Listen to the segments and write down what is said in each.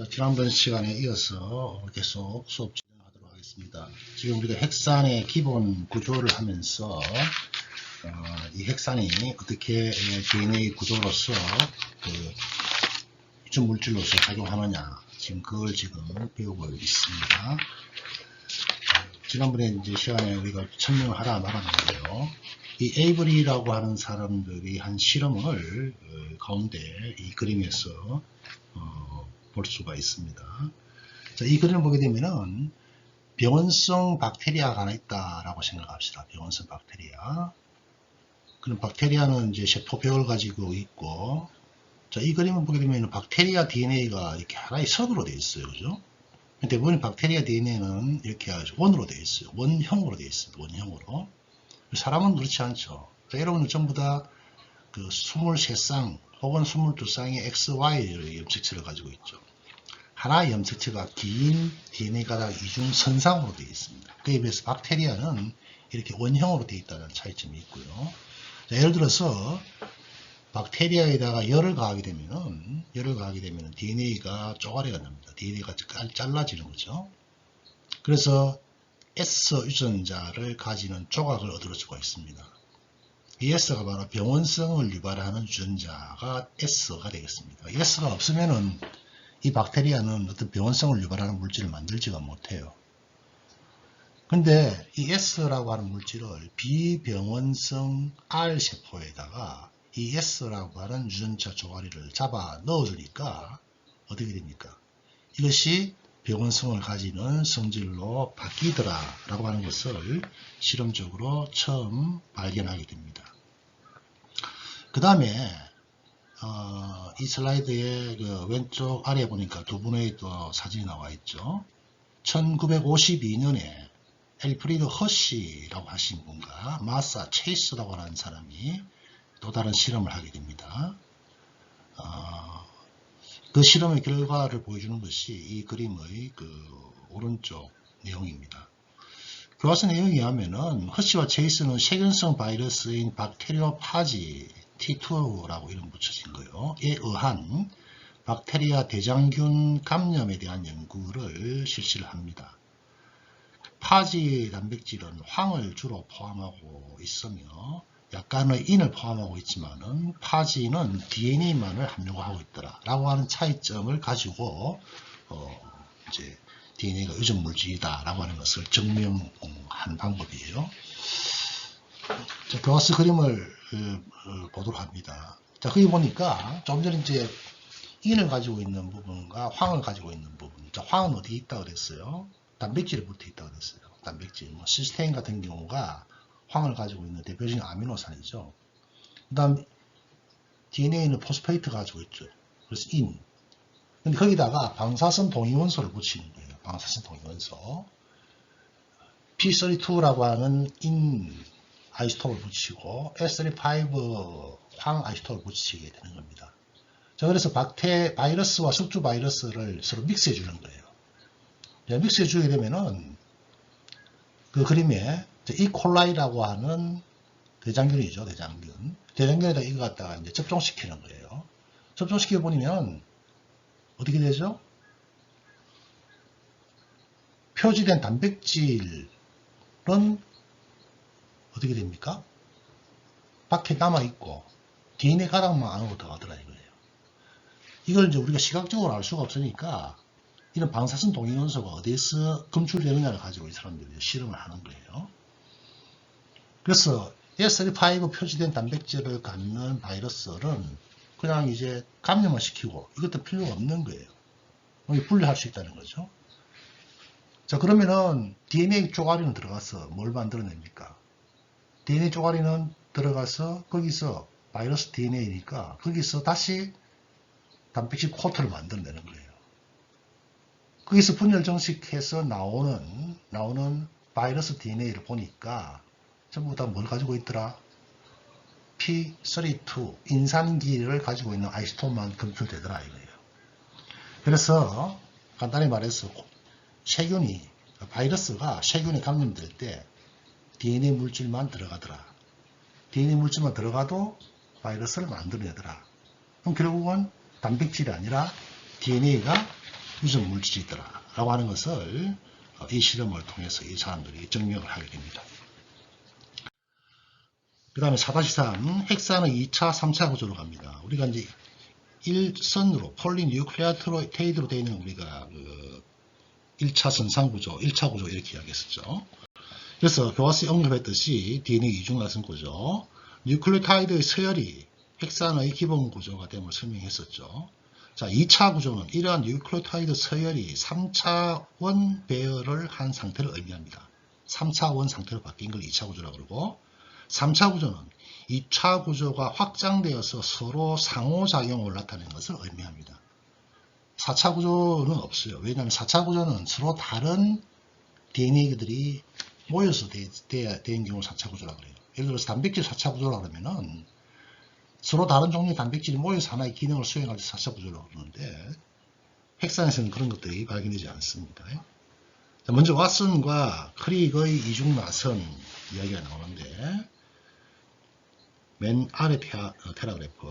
자, 지난번 시간에 이어서 계속 수업 진행하도록 하겠습니다. 지금 우리가 핵산의 기본 구조를 하면서 어, 이 핵산이 어떻게 DNA 구조로서 그 유전 물질로서 작용하느냐 지금 그걸 지금 배우고 있습니다. 지난번에 이제 시간에 우리가 하다 말았는데요. 이 에이브리라고 하는 사람들이 한 실험을 어, 가운데 이 그림에서 어, 볼 수가 있습니다. 자, 이 그림을 보게 되면은 병원성 박테리아가 하나 있다라고 생각합시다. 병원성 박테리아. 그럼 박테리아는 이제 세포벽을 가지고 있고, 자, 이 그림을 보게 되면 박테리아 DNA가 이렇게 하나의 선으로 되어 있어요. 그죠? 대부분 박테리아 DNA는 이렇게 원으로 되어 있어요. 원형으로 되어 있습니다. 원형으로. 사람은 그렇지 않죠. 자, 여러분은 전부 다 그 23쌍 혹은 22쌍의 XY 염색체를 가지고 있죠. 하나의 염색체가 긴 DNA 가닥 이중 선상으로 되어 있습니다. 그에 비해서 박테리아는 이렇게 원형으로 되어 있다는 차이점이 있고요. 자, 예를 들어서 박테리아에다가 열을 가하게 되면은 열을 가하게 되면 DNA가 쪼가리가 납니다. DNA가 잘라지는 거죠. 그래서 S 유전자를 가지는 조각을 얻을 수가 있습니다. 이 S가 바로 병원성을 유발하는 유전자가 S가 되겠습니다. S가 없으면은 이 박테리아는 어떤 병원성을 유발하는 물질을 만들지가 못해요. 근데 이 S라고 하는 물질을 비병원성 R세포에다가 이 S라고 하는 유전자 조가리를 잡아 넣어주니까 어떻게 됩니까? 이것이 병원성을 가지는 성질로 바뀌더라 라고 하는 것을 실험적으로 처음 발견하게 됩니다. 그 다음에 어, 이 슬라이드의 그 왼쪽 아래에 보니까 두 분의 또 사진이 나와 있죠. 1952년에 엘프리드 허시라고 하신 분과 마사 체이스라고 하는 사람이 또 다른 실험을 하게 됩니다. 어, 그 실험의 결과를 보여주는 것이 이 그림의 그 오른쪽 내용입니다. 교과서 내용에 의하면은 허시와 체이스는 세균성 바이러스인 박테리오파지 T2라고 이름 붙여진 거요. 에 의한 박테리아 대장균 감염에 대한 연구를 실시를 합니다. 파지 단백질은 황을 주로 포함하고 있으며 약간의 인을 포함하고 있지만은 파지는 DNA만을 함유하고 있더라 라고 하는 차이점을 가지고 어 이제 DNA가 유전 물질이다 라고 하는 것을 증명한 방법이에요. 자, 교과서 그림을 어, 보도록 합니다. 자, 거기 보니까 좀 전에 이제 인을 가지고 있는 부분과 황을 가지고 있는 부분. 자, 황은 어디 있다 그랬어요? 단백질에 붙어 있다 그랬어요. 단백질. 뭐 시스테인 같은 경우가 황을 가지고 있는 대표적인 아미노산이죠. 그 다음 DNA는 포스페이트 가지고 있죠. 그래서 인. 근데 거기다가 방사선 동위원소를 붙이는 거예요. 방사선 동위원소. P32라고 하는 인 아이스톱을 붙이고 S35 황 아이스톱을 붙이게 되는 겁니다. 자, 그래서 박테 바이러스와 숙주 바이러스를 서로 믹스해 주는 거예요. 자, 믹스해 주게 되면은 그 그림에 이콜라이라고 하는 대장균이죠, 대장균. 대장균에다 이거 갖다가 이제 접종시키는 거예요. 접종시켜 보면 어떻게 되죠? 표지된 단백질은 어떻게 됩니까? 밖에 남아있고 DNA 가닥만 안으로 들어가더라 이거예요. 이걸 이제 우리가 시각적으로 알 수가 없으니까 이런 방사선 동위원소가 어디서 검출되느냐를 가지고 이 사람들이 실험을 하는 거예요. 그래서 S35 표시된 단백질을 갖는 바이러스는 그냥 이제 감염을 시키고 이것도 필요가 없는 거예요. 분리할 수 있다는 거죠. 자 그러면은 DNA 쪼가리는 들어가서 뭘 만들어냅니까? DNA 쪼가리는 들어가서 거기서 바이러스 DNA니까 거기서 다시 단백질 코트를 만들어내는 거예요. 거기서 분열 정식해서 나오는 나오는 바이러스 DNA를 보니까 전부 다 뭘 가지고 있더라? P32 인산기를 가지고 있는 아이스톤만 검출되더라 이거예요. 그래서 간단히 말해서 세균이 바이러스가 세균에 감염될 때 DNA 물질만 들어가더라. DNA 물질만 들어가도 바이러스를 만들어내더라. 그럼 결국은 단백질이 아니라 DNA가 유전 물질이더라 라고 하는 것을 어, 이 실험을 통해서 이 사람들이 증명을 하게 됩니다. 그 다음에 4-3 핵산의 2차, 3차 구조로 갑니다. 우리가 이제 일선으로 폴리뉴클레아테이드로 되어 있는 우리가 그 1차 선상 구조, 1차 구조 이렇게 이야기했었죠. 그래서 교과서에 언급했듯이 DNA 이중나선 구조, 뉴클레오타이드의 서열이 핵산의 기본 구조가 됨을 설명했었죠. 자, 2차 구조는 이러한 뉴클레오타이드 서열이 3차원 배열을 한 상태를 의미합니다. 3차원 상태로 바뀐 걸 2차 구조라고 그러고 3차 구조는 2차 구조가 확장되어서 서로 상호작용을 나타내는 것을 의미합니다. 4차 구조는 없어요. 왜냐하면 4차 구조는 서로 다른 DNA들이 모여서 된 경우 4차 구조라고 그래요. 예를 들어서 단백질 4차 구조라 그러면은 서로 다른 종류의 단백질이 모여서 하나의 기능을 수행할 때 4차 구조라고 그러는데 핵산에서는 그런 것들이 발견되지 않습니다. 자, 먼저 왓슨과 크릭의 이중 나선 이야기가 나오는데 맨 아래 테라, 어, 테라그래프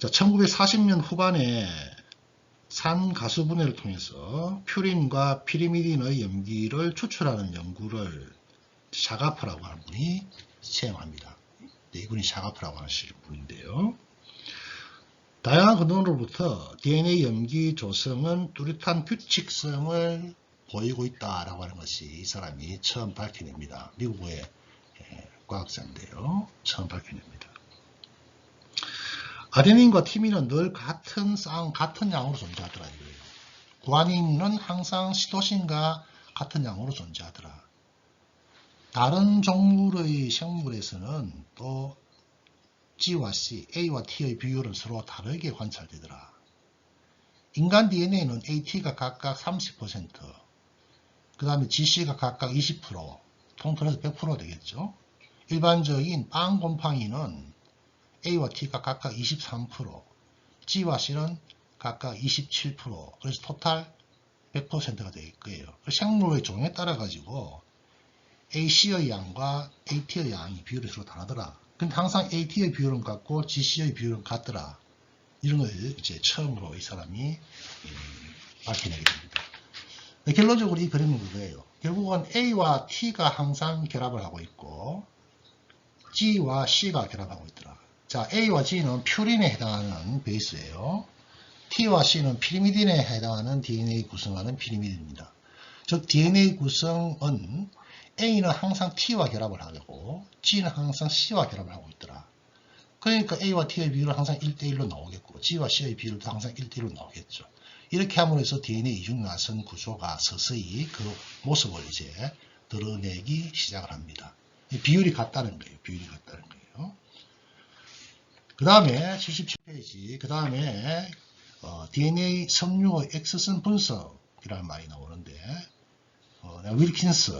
자, 1940년 후반에 산 가수 분해를 통해서 퓨린과 피리미딘의 염기를 추출하는 연구를 샤가프라고 하는 분이 시행합니다. 네, 이분이 샤가프라고 하시는 분인데요. 다양한 근원으로부터 DNA 염기 조성은 뚜렷한 규칙성을 보이고 있다라고 하는 것이 이 사람이 처음 밝혀냅니다. 미국의 예, 과학자인데요. 처음 밝혀냅니다. 아데닌과 티민은 늘 같은 쌍, 같은 양으로 존재하더라 이거예요. 구아닌은 항상 시토신과 같은 양으로 존재하더라. 다른 종류의 생물에서는 또 G와 C, A와 T의 비율은 서로 다르게 관찰되더라. 인간 DNA는 AT가 각각 30%, 그 다음에 GC가 각각 20%, 통틀어서 100% 되겠죠. 일반적인 빵 곰팡이는 A와 T가 각각 23%, G와 C는 각각 27%, 그래서 토탈 100%가 될 거예요. 생물의 종에 따라 가지고 AC의 양과 AT의 양이 비율이 서로 다르더라. 근데 항상 AT의 비율은 같고 GC의 비율은 같더라. 이런 걸 이제 처음으로 이 사람이 음, 밝혀내게 됩니다. 네, 결론적으로 이 그림은 그거예요. 결국은 A와 T가 항상 결합을 하고 있고 G와 C가 결합하고 있더라. 자, A와 G는 퓨린에 해당하는 베이스예요. T와 C는 피리미딘에 해당하는 DNA 구성하는 피리미딘입니다. 즉 DNA 구성은 A는 항상 T와 결합을 하고 G는 항상 C와 결합을 하고 있더라. 그러니까 A와 T의 비율은 항상 1대1로 나오겠고 G와 C의 비율도 항상 1대1로 나오겠죠. 이렇게 함으로 해서 DNA 이중나선 구조가 서서히 그 모습을 이제 드러내기 시작을 합니다. 비율이 같다는 거예요. 비율이 같다는 거예요. 그 다음에 77페이지 그 다음에 어, DNA 섬유의 X선 분석이라는 말이 나오는데 어, 윌킨스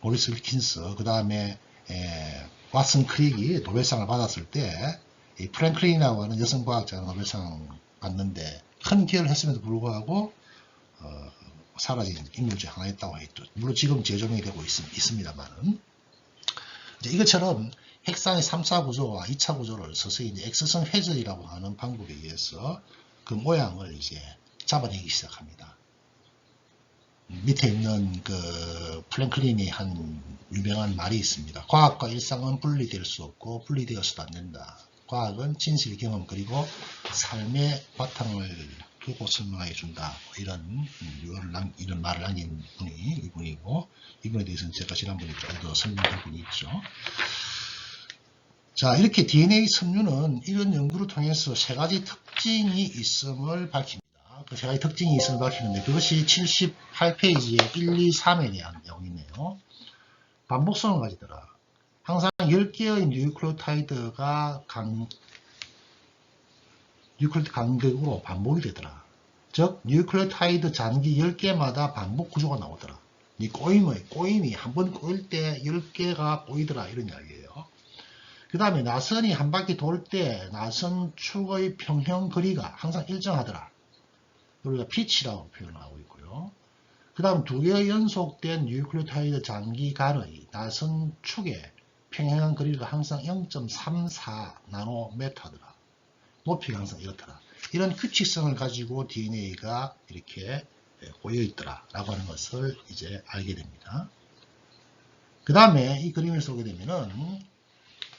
보리스 윌킨스 그 다음에 왓슨 크릭이 노벨상을 받았을 때 이 프랭클린이라고 하는 여성 과학자가 노벨상 받는데 큰 기여를 했음에도 불구하고 어, 사라진 인물 중 하나였다고 했죠. 물론 지금 재조명이 되고 있, 습니다만은 이것처럼 핵산의 3차 구조와 2차 구조를 서서히 이제 X선 회전이라고 하는 방법에 의해서 그 모양을 이제 잡아내기 시작합니다. 밑에 있는 그 플랭클린이 한 유명한 말이 있습니다. 과학과 일상은 분리될 수 없고 분리되어서도 안 된다. 과학은 진실 경험 그리고 삶의 바탕을 두고 설명해 준다. 이런 음, 이런 말을 남긴 분이 이분이고 이분에 대해서는 제가 지난번에 좀 더 설명한 분이 있죠. 자 이렇게 DNA 섬유는 이런 연구를 통해서 세 가지 특징이 있음을 밝힙니다. 그 세 가지 특징이 있음을 밝히는데 그것이 78페이지에 1, 2, 3에 대한 내용이네요. 반복성을 가지더라. 항상 10개의 뉴클레오타이드가 강, 뉴클레오타이드 간격으로 반복이 되더라. 즉 뉴클레오타이드 잔기 10개마다 반복 구조가 나오더라. 이 꼬임의 꼬임이 한 번 꼬일 때 10개가 꼬이더라 이런 이야기예요. 그 다음에 나선이 한 바퀴 돌 때 나선 축의 평형 거리가 항상 일정하더라. 우리가 피치라고 표현하고 있고요. 그 다음 두 개의 연속된 뉴클레오타이드 장기간의 나선 축의 평행한 거리가 항상 0.34 나노메타더라. 높이가 항상 이렇더라. 이런 규칙성을 가지고 DNA가 이렇게 고여 있더라라고 하는 것을 이제 알게 됩니다. 그 다음에 이 그림을 보게 되면은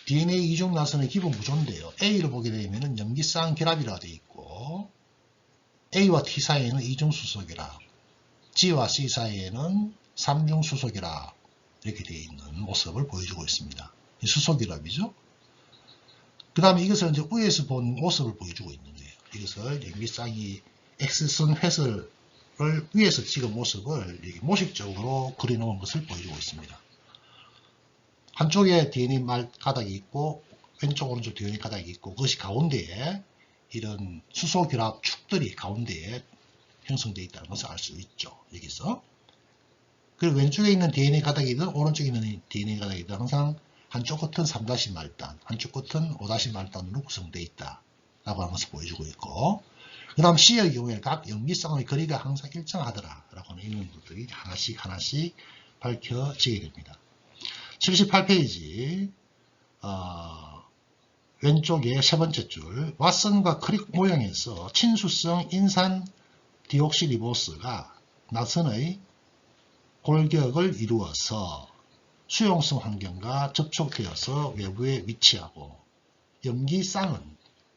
DNA 이중 나선의 기본 구조인데요. A를 보게 되면은 염기쌍 결합이라고 되어 있고 A와 T 사이에는 이중 수소결합, G와 C 사이에는 삼중 수소결합 이렇게 되어 있는 모습을 보여주고 있습니다. 이 수소결합이죠. 그 다음에 이것을 이제 위에서 본 모습을 보여주고 있는 거예요. 이것을 염기쌍이 X선 회설을 위에서 찍은 모습을 모식적으로 그려놓은 것을 보여주고 있습니다. 한쪽에 DNA 말 가닥이 있고 왼쪽 오른쪽 DNA 가닥이 있고 그것이 가운데에 이런 수소 결합 축들이 가운데에 형성되어 있다는 것을 알 수 있죠. 여기서. 그리고 왼쪽에 있는 DNA 가닥이든 오른쪽에 있는 DNA 가닥이든 항상 한쪽 끝은 3- 말단, 한쪽 끝은 5- 말단으로 구성되어 있다. 라고 하는 것을 보여주고 있고 그 다음 C의 경우에 각 연기성의 거리가 항상 일정하더라. 라고 하는 이런 것들이 하나씩 하나씩 밝혀지게 됩니다. 78페이지 어, 왼쪽에 세 번째 줄 왓슨과 크릭 모형에서 친수성 인산 디옥시리보스가 나선의 골격을 이루어서 수용성 환경과 접촉되어서 외부에 위치하고 염기쌍은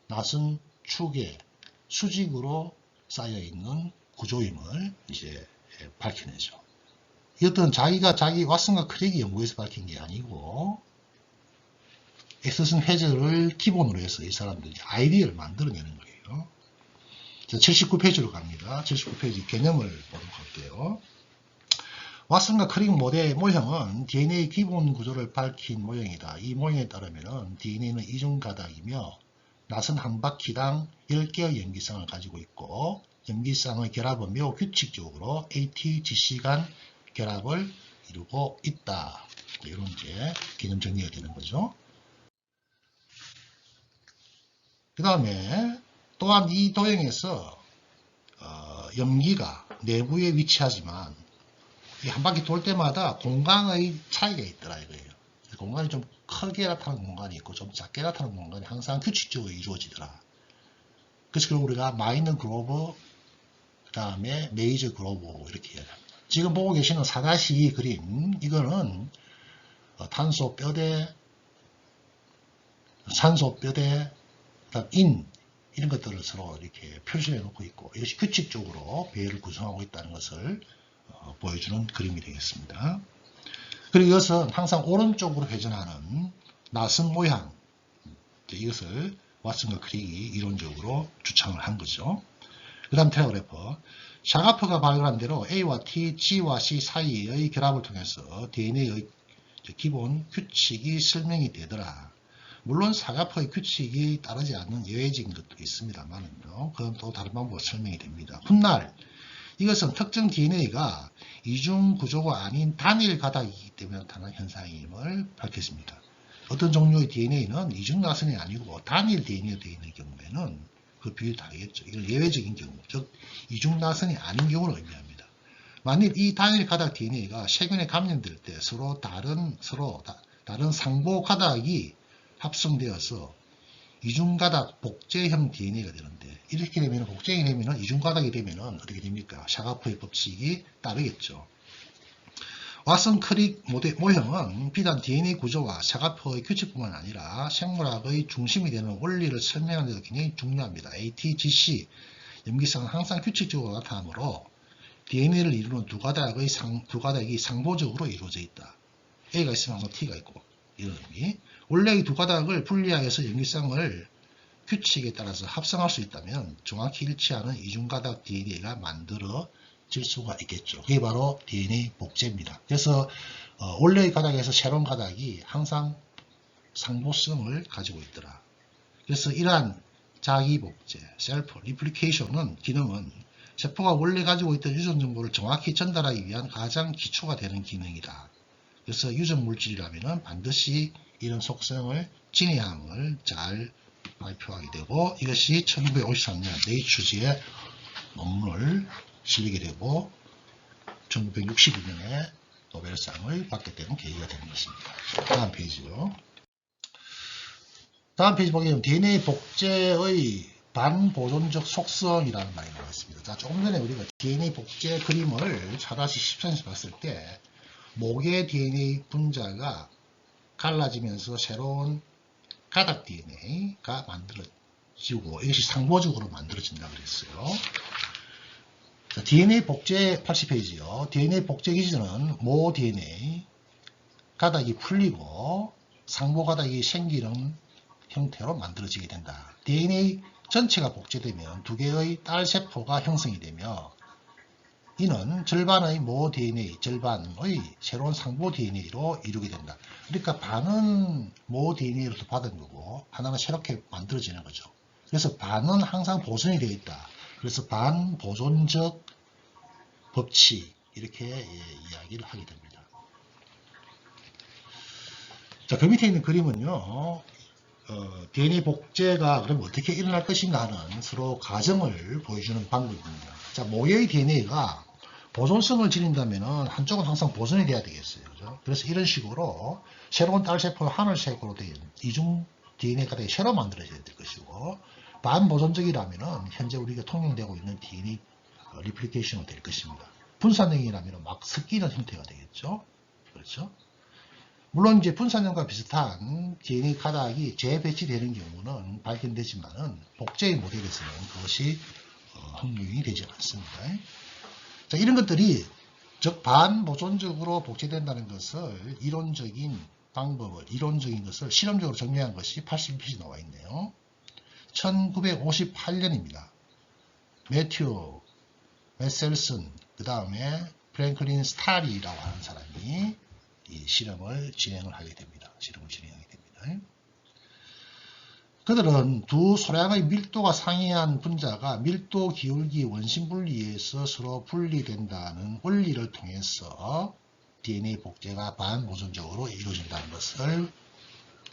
나선 축에 수직으로 쌓여있는 구조임을 이제 밝혀내죠. 이것은 자기가 자기 왓슨과 크랙이 연구해서 밝힌 게 아니고 엑서슨 회절을 기본으로 해서 이 사람들이 아이디어를 만들어내는 거예요. 자, 79페이지로 갑니다. 79페이지 개념을 보도록 할게요. 왓슨과 크릭 모델 모형은 DNA 기본 구조를 밝힌 모형이다. 이 모형에 따르면 DNA는 이중 가닥이며 나선 한 바퀴당 10개의 염기쌍을 가지고 있고 염기쌍의 결합은 매우 규칙적으로 ATGC 간 결합을 이루고 있다. 이런 이제 개념 정리가 되는 거죠. 그 다음에 또한 이 도형에서 어, 염기가 내부에 위치하지만 이 한 바퀴 돌 때마다 공간의 차이가 있더라 이거예요. 공간이 좀 크게 나타나는 공간이 있고 좀 작게 나타나는 공간이 항상 규칙적으로 이루어지더라. 그래서 그걸 우리가 마이너 그로브 그 다음에 메이저 그로브 이렇게 이야기합니다. 지금 보고 계시는 4-2 그림 이거는 어, 탄소 뼈대 산소 뼈대 그다음 인 이런 것들을 서로 이렇게 표시해 놓고 있고 이것이 규칙적으로 배열을 구성하고 있다는 것을 어, 보여주는 그림이 되겠습니다. 그리고 이것은 항상 오른쪽으로 회전하는 나선 모양 이것을 왓슨과 크릭이 이론적으로 주창을 한 거죠. 그 다음 테오레퍼 샤가프가 발견한 대로 A와 T, G와 C 사이의 결합을 통해서 DNA의 기본 규칙이 설명이 되더라. 물론 사가프의 규칙이 따르지 않는 예외적인 것도 있습니다만요. 그건 또 다른 방법으로 설명이 됩니다. 훗날 이것은 특정 DNA가 이중 구조가 아닌 단일 가닥이기 때문에 나타난 현상임을 밝혔습니다. 어떤 종류의 DNA는 이중 나선이 아니고 단일 DNA가 되어 있는 경우에는 그 비율이 다르겠죠. 이걸 예외적인 경우, 즉 이중 나선이 아닌 경우를 의미합니다. 만일 이 단일 가닥 DNA가 세균에 감염될 때 서로 다른 서로 다, 다른 상보 가닥이 합성되어서 이중가닥 복제형 DNA가 되는데 이렇게 되면 복제형이 되면 이중가닥이 되면 어떻게 됩니까? 샤가프의 법칙이 따르겠죠. 왓슨 크릭 모형은 비단 DNA 구조와 샤가프의 규칙뿐만 아니라 생물학의 중심이 되는 원리를 설명하는 데도 굉장히 중요합니다. ATGC 염기성은 항상 규칙적으로 나타나므로 DNA를 이루는 두 가닥의 상, 두 가닥이 상보적으로 이루어져 있다. A가 있으면 항상 T가 있고 이런 의미. 원래 이 두 가닥을 분리하여서 염기성을 규칙에 따라서 합성할 수 있다면 정확히 일치하는 이중가닥 DNA가 만들어질 수가 있겠죠. 그게 바로 DNA 복제입니다. 그래서 어, 원래의 가닥에서 새로운 가닥이 항상 상보성을 가지고 있더라. 그래서 이러한 자기 복제, 셀프 리플리케이션은 기능은 세포가 원래 가지고 있던 유전 정보를 정확히 전달하기 위한 가장 기초가 되는 기능이다. 그래서 유전 물질이라면 반드시 이런 속성을 진해함을 잘 발표하게 되고 이것이 1953년 네이처지의 논문을 실리게 되고 1962년에 노벨상을 받게 되는 계기가 되는 것입니다. 다음 페이지요. 다음 페이지 보게 되면 DNA 복제의 반보존적 속성이라는 말이 나와 있습니다. 자, 조금 전에 우리가 DNA 복제 그림을 4-10cm에서 봤을 때 목의 DNA 분자가 갈라지면서 새로운 가닥 DNA가 만들어지고 이것이 상보적으로 만들어진다 그랬어요. 자, DNA 복제 80페이지요. DNA 복제 기준은 모 DNA 가닥이 풀리고 상보 가닥이 생기는 형태로 만들어지게 된다. DNA 전체가 복제되면 두 개의 딸 세포가 형성이 되며 이는 절반의 모 DNA, 절반의 새로운 상보 DNA로 이루게 된다. 그러니까 반은 모 DNA로도 받은 거고 하나는 새롭게 만들어지는 거죠. 그래서 반은 항상 보존이 되어 있다. 그래서 반보존적 법칙 이렇게 예, 이야기를 하게 됩니다. 자, 그 밑에 있는 그림은요. 어, DNA 복제가 그럼 어떻게 일어날 것인가 하는 서로 과정을 보여주는 방법입니다. 자, 모여의 DNA가 보존성을 지닌다면 한쪽은 항상 보존이 돼야 되겠어요. 그죠? 그래서 이런 식으로 새로운 딸세포 하늘색으로 된 이중 DNA가 되게 새로 만들어져야 될 것이고 반보존적이라면 현재 우리가 통용되고 있는 DNA 리플리케이션이 될 것입니다. 분산형이라면 막 섞이는 형태가 되겠죠. 그렇죠? 물론 이제 분산형과 비슷한 DNA 가닥이 재배치되는 경우는 발견되지만은 복제의 모델에서는 그것이 어, 확률이 되지 않습니다. 자, 이런 것들이 즉 반보존적으로 복제된다는 것을 이론적인 방법을 이론적인 것을 실험적으로 증명한 것이 81페이지 나와 있네요. 1958년입니다. 매튜 메셀슨 그 다음에 프랭클린 스타리라고 하는 사람이 이 실험을 진행을 하게 됩니다. 실험을 진행하게 됩니다. 그들은 두 소량의 밀도가 상이한 분자가 밀도 기울기 원심 분리에서 서로 분리된다는 원리를 통해서 DNA 복제가 반보존적으로 이루어진다는 것을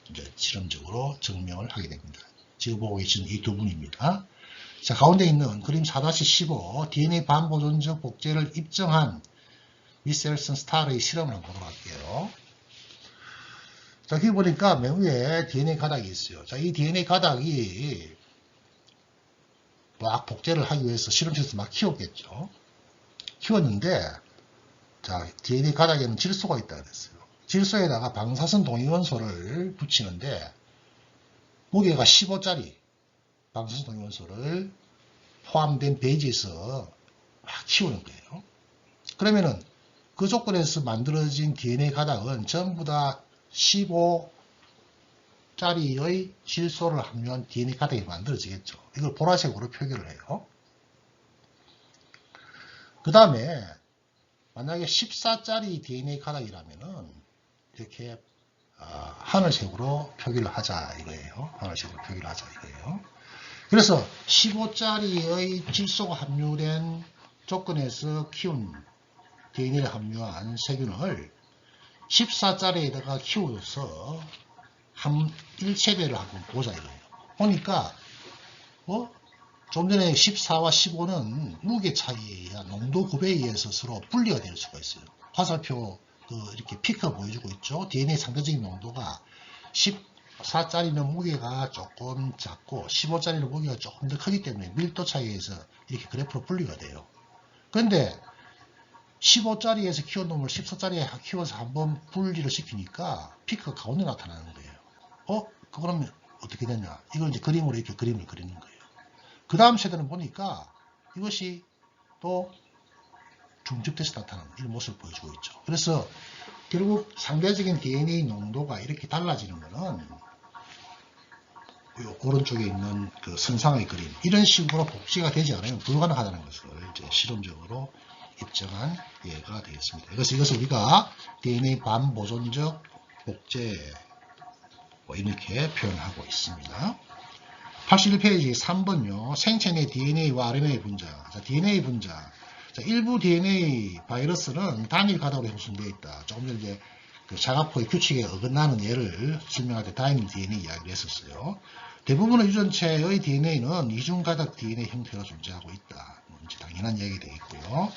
이제 실험적으로 증명을 하게 됩니다. 지금 보고 계시는 이두 분입니다. 자, 가운데 있는 그림 4-15 DNA 반보존적 복제를 입증한 미셀슨 스타르의 실험을 한번 보도록 할게요. 자, 여기 보니까 맨 위에 DNA 가닥이 있어요. 자, 이 DNA 가닥이 막 복제를 하기 위해서 실험실에서 막 키웠겠죠. 키웠는데, 자, DNA 가닥에는 질소가 있다 그랬어요. 질소에다가 방사선 동위원소를 붙이는데, 무게가 15짜리 방사선 동위원소를 포함된 베이지에서 막 키우는 거예요. 그러면은 그 조건에서 만들어진 DNA 가닥은 전부 다 15짜리의 질소를 함유한 DNA 가닥이 만들어지겠죠. 이걸 보라색으로 표기를 해요. 그 다음에 만약에 14짜리 DNA 가닥이라면은 이렇게 어, 하늘색으로 표기를 하자 이거예요. 하늘색으로 표기를 하자 이거예요. 그래서 15짜리의 질소가 함유된 조건에서 키운 DNA를 함유한 세균을 14짜리에다가 키워서 한 1세대를 한번 보자 이거예요. 보니까 어? 좀 전에 14와 15는 무게 차이에 의한 농도 급에 의해서 서로 분리가 될 수가 있어요. 화살표 그 이렇게 피크가 보여주고 있죠. DNA 상대적인 농도가 14짜리는 무게가 조금 작고 15짜리는 무게가 조금 더 크기 때문에 밀도 차이에서 이렇게 그래프로 분리가 돼요. 그런데 15짜리에서 키운 놈을 14짜리에 키워서 한번 분리를 시키니까 피크가 가운데 나타나는 거예요. 어? 그러면 어떻게 되냐? 이걸 이제 그림으로 이렇게 그림을 그리는 거예요. 그 다음 세대는 보니까 이것이 또 중첩돼서 나타나는 이런 모습을 보여주고 있죠. 그래서 결국 상대적인 DNA 농도가 이렇게 달라지는 것은 요 오른쪽에 있는 그 선상의 그림 이런 식으로 복제가 되지 않으면 불가능하다는 것을 이제 실험적으로 입증한 예가 되겠습니다. 그래서 이것을 우리가 DNA 반보존적 복제 뭐 이렇게 표현하고 있습니다. 81페이지 3번요. 생체 내 DNA와 RNA 분자. 자, DNA 분자. 자, 일부 DNA 바이러스는 단일 가닥으로 형성되어 있다. 조금 전에 이제 그 자가포의 규칙에 어긋나는 예를 설명할 때 다이밀 DNA 이야기를 했었어요. 대부분의 유전체의 DNA는 이중가닥 DNA 형태로 존재하고 있다. 뭐 당연한 얘기 되겠고요.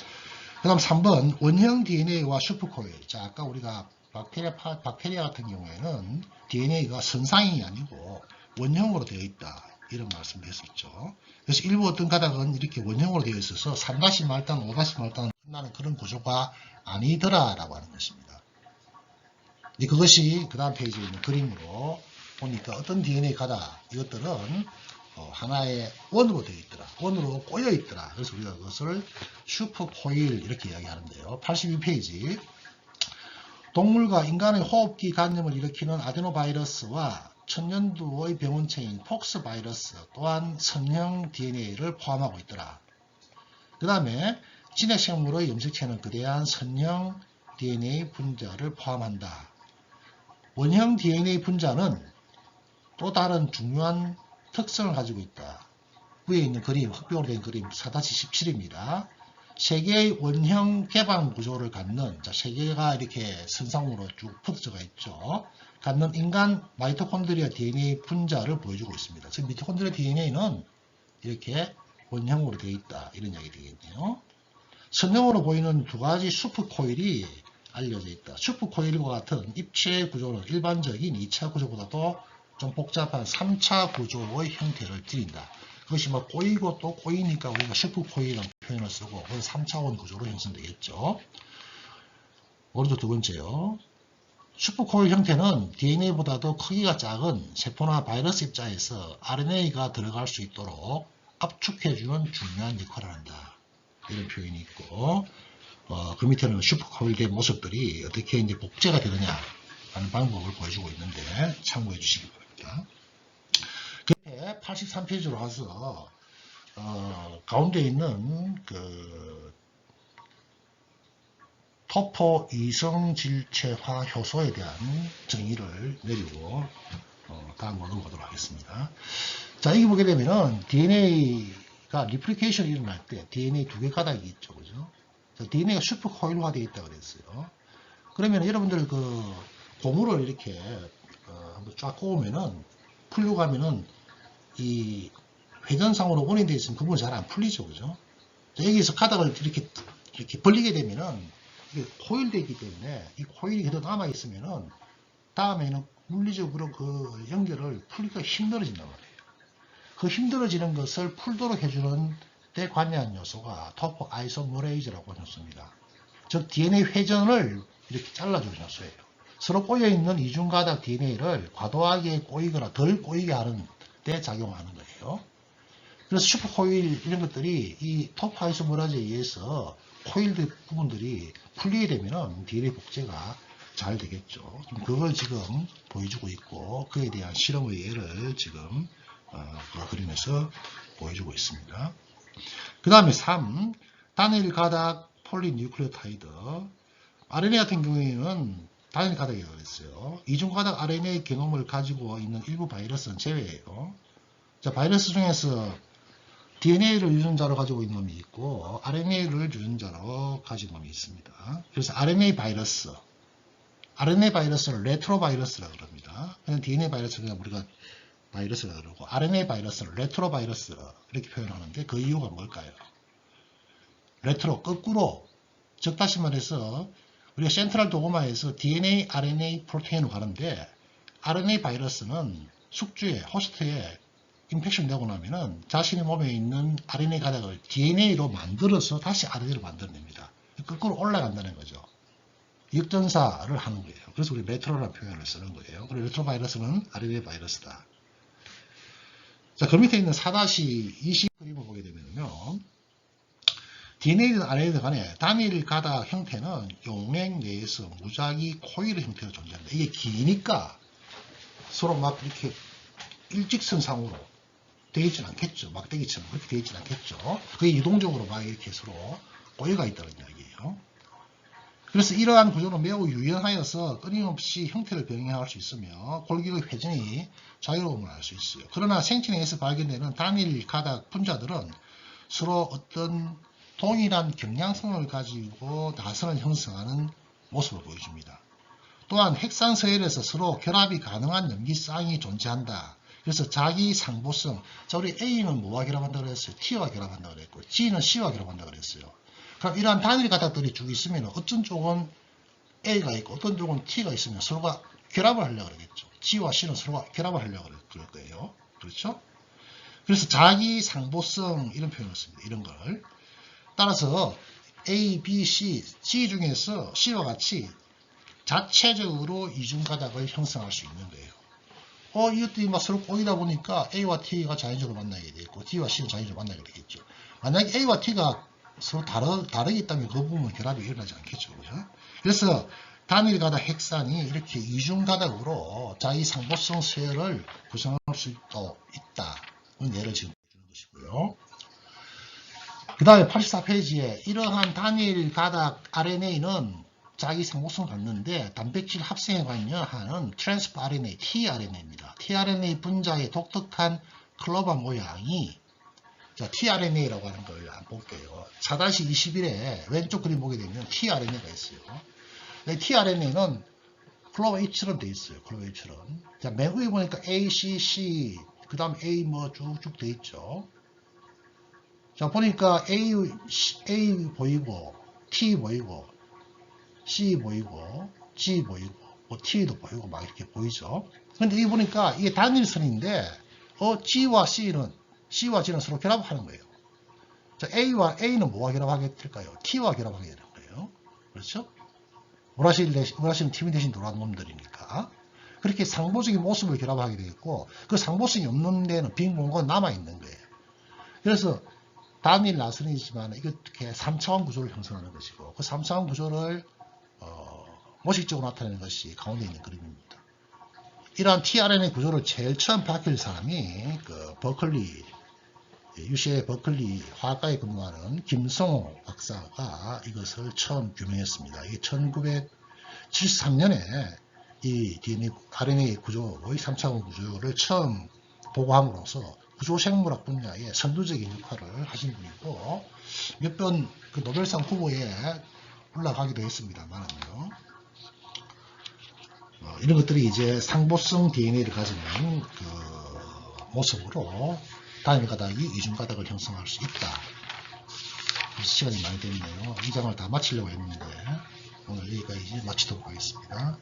그 다음 3번 원형 DNA와 슈퍼코일. 자, 아까 우리가 박테리아, 파- 박테리아 같은 경우에는 DNA가 선상이 아니고 원형으로 되어 있다. 이런 말씀을 했었죠. 그래서 일부 어떤 가닥은 이렇게 원형으로 되어 있어서 3다시 말단, 5다시 말단 끝나는 그런 구조가 아니더라 라고 하는 것입니다. 그것이 그 다음 페이지에 있는 그림으로 보니까 어떤 DNA 가닥 이것들은 어, 하나의 원으로 되어 있더라. 원으로 꼬여 있더라. 그래서 우리가 그것을 슈퍼 코일 이렇게 이야기하는데요. 82페이지. 동물과 인간의 호흡기 감염을 일으키는 아데노바이러스와 천년두의 병원체인 폭스 바이러스 또한 선형 DNA를 포함하고 있더라. 그 다음에 진핵생물의 염색체는 그대한 선형 DNA 분자를 포함한다. 원형 DNA 분자는 또 다른 중요한 특성을 가지고 있다. 위에 있는 그림, 흑백으로 된 그림 4-17입니다. 세 개의 원형 개방 구조를 갖는, 자, 세 개가 이렇게 선상으로 쭉 퍼져가 있죠. 갖는 인간 마이토콘드리아 DNA 분자를 보여주고 있습니다. 즉, 미토콘드리아 DNA는 이렇게 원형으로 되어 있다. 이런 이야기 되겠네요. 선형으로 보이는 두 가지 수프 코일이 알려져 있다. 수프 코일과 같은 입체 구조는 일반적인 2차 구조보다도 좀 복잡한 3차 구조의 형태를 띠린다. 그것이 뭐 꼬이고 또 꼬이니까 우리가 슈프 코일이라는 표현을 쓰고 그건 3차원 구조로 형성되겠죠. 오른쪽 두 번째요. 슈퍼코일 형태는 DNA보다도 크기가 작은 세포나 바이러스 입자에서 RNA가 들어갈 수 있도록 압축해주는 중요한 역할을 한다. 이런 표현이 있고, 어, 그 밑에는 슈퍼코일된 모습들이 어떻게 이제 복제가 되느냐 하는 방법을 보여주고 있는데 참고해 주시기 바랍니다. 그때 83페이지로 가서 어, 가운데 있는 그 토포 이성질체화 효소에 대한 정의를 내리고 어, 다음으로 넘어가도록 하겠습니다. 자, 여기 보게 되면은 DNA가 리플리케이션이 일어날 때 DNA 두 개 가닥이 있죠. 그죠? DNA가 슈퍼 코일화 되어 있다 그랬어요. 그러면 여러분들 그 고무를 이렇게 어, 한번 쫙 꼬우면은 풀려고 하면은 이 회전상으로 원이 되어 있으면 그 부분 잘 안 풀리죠. 그죠? 자, 여기서 가닥을 이렇게 이렇게 벌리게 되면은 이게 코일되기 때문에 이 코일이 그대로 남아 있으면은 다음에는 물리적으로 그 연결을 풀기가 힘들어진단 말이에요. 그 힘들어지는 것을 풀도록 해주는 데 관여한 요소가 토포 아이소모레이즈라고 하는 요소입니다. 즉 DNA 회전을 이렇게 잘라주는 요소예요. 서로 꼬여있는 이중가닥 DNA를 과도하게 꼬이거나 덜 꼬이게 하는 데 작용하는 거예요. 그래서 슈퍼코일 이런 것들이 이 토포 아이소모레이즈에 의해서 코일 부분들이 풀리게 되면 DNA 복제가 잘 되겠죠. 그걸 지금 보여주고 있고 그에 대한 실험의 예를 지금 어, 그림에서 보여주고 있습니다. 그 다음에 3. 단일 가닥 폴리뉴클레오타이드 RNA 같은 경우에는 단일 가닥이라고 했어요. 이중 가닥 RNA 게놈을 가지고 있는 일부 바이러스는 제외예요. 자, 바이러스 중에서 DNA를 유전자로 가지고 있는 놈이 있고 RNA를 유전자로 가진 놈이 있습니다. 그래서 RNA 바이러스, RNA 바이러스를 레트로 바이러스라고 그럽니다. 그냥 DNA 바이러스는 우리가 바이러스라 그러고 RNA 바이러스를 레트로 바이러스 이렇게 표현하는데 그 이유가 뭘까요? 레트로 거꾸로 즉 다시 말해서 우리가 센트럴 도고마에서 DNA, RNA 프로테인을 가는데 RNA 바이러스는 숙주에 호스트에 인펙션 되고 나면은 자신의 몸에 있는 RNA 가닥을 DNA로 만들어서 다시 RNA로 만들어냅니다. 거꾸로 올라간다는 거죠. 역전사를 하는 거예요. 그래서 우리 레트로라는 표현을 쓰는 거예요. 그리고 레트로 바이러스는 RNA 바이러스다. 자, 그 밑에 있는 4-20 그림을 보게 되면요. DNA든 RNA든 간에 단일 가닥 형태는 용액 내에서 무작위 코일 형태로 존재합니다. 이게 기니까 서로 막 이렇게 일직선상으로 되어 있지는 않겠죠. 막대기처럼 그렇게 되어 있지는 않겠죠. 그게 유동적으로 막 이렇게 서로 꼬여가 있다는 이야기예요. 그래서 이러한 구조는 매우 유연하여서 끊임없이 형태를 변형할 수 있으며 골격의 회전이 자유로움을 알 수 있어요. 그러나 생체내에서 발견되는 단일 가닥 분자들은 서로 어떤 동일한 경량성을 가지고 나선을 형성하는 모습을 보여줍니다. 또한 핵산서열에서 서로 결합이 가능한 염기쌍이 존재한다. 그래서 자기 상보성. 자, 우리 A는 뭐와 결합한다고 그랬어요? T와 결합한다고 그랬고, G는 C와 결합한다고 그랬어요. 그럼 이러한 단일 가닥들이 쭉 있으면 어떤 쪽은 A가 있고 어떤 쪽은 T가 있으면 서로가 결합을 하려고 그러겠죠. G와 C는 서로가 결합을 하려고 그럴 거예요. 그렇죠? 그래서 자기 상보성 이런 표현을 씁니다. 이런 걸. 따라서 A, B, C, C 중에서 C와 같이 자체적으로 이중 가닥을 형성할 수 있는 거예요. 어, 이것들이 막 서로 꼬이다 보니까 A와 T가 자연적으로 만나게 되고 T와 C는 자연적으로 만나게 되겠죠. 만약에 A와 T가 서로 다르, 다르게 있다면 그 부분은 결합이 일어나지 않겠죠. 그죠? 그래서 단일 가닥 핵산이 이렇게 이중 가닥으로 자기 상보성 수열을 구성할 수 있다. 는 예를 지금 보여주는 것이고요. 그 다음에 84페이지에 이러한 단일 가닥 RNA는 자기 상호성을 갖는데 단백질 합성에 관여하는 트랜스퍼 RNA, tRNA입니다. tRNA 분자의 독특한 클로바 모양이 자, tRNA라고 하는 걸 한번 볼게요. 4-21에 왼쪽 그림 보게 되면 tRNA가 있어요. 이 tRNA는 클로바 H처럼 돼 있어요. 클로바 H처럼. 자, 맨 위에 보니까 A, C, C, 그 다음 A 뭐 쭉쭉 돼 있죠. 자, 보니까 A, A 보이고, T 보이고, C 보이고, G 보이고, 뭐 T도 보이고, 막 이렇게 보이죠. 근데 이 보니까 이게 단일선인데, 어, G와 C는, C와 G는 서로 결합하는 거예요. 자, A와 A는 뭐와 결합하게 될까요? T와 결합하게 되는 거예요. 그렇죠? 원하시는 대신, 원하시는 팀이 대신 노란 놈들이니까. 그렇게 상보적인 모습을 결합하게 되겠고, 그 상보성이 없는 데는 빈 공간이 남아있는 거예요. 그래서 단일 나선이지만 이렇게 3차원 구조를 형성하는 것이고, 그 3차원 구조를 어, 모식적으로 나타내는 것이 가운데 있는 그림입니다. 이러한 tRNA 구조를 제일 처음 밝힐 사람이 그 버클리 UCLA 버클리 화학과에 근무하는 김성호 박사가 이것을 처음 규명했습니다. 이게 1973년에 이 DNA, RNA 구조의 3차원 구조를 처음 보고함으로써 구조생물학 분야에 선두적인 역할을 하신 분이고 몇 번 그 노벨상 후보에 올라가기도 했습니다만요. 어, 이런 것들이 이제 상보성 DNA를 가지는 그 모습으로 단일 가닥이 이중 가닥을 형성할 수 있다. 시간이 많이 됐네요. 이 장을 다 마치려고 했는데 오늘 여기까지 마치도록 하겠습니다.